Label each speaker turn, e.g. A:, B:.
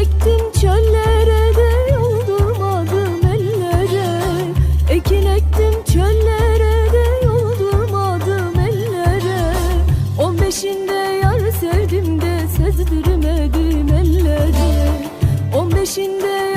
A: ektim çöllere de yoldurmadım ellere. Ekin ektim çöllere de yoldurmadım ellere. On beşinde yar sevdim de sezdiremedim ellere. On beşinde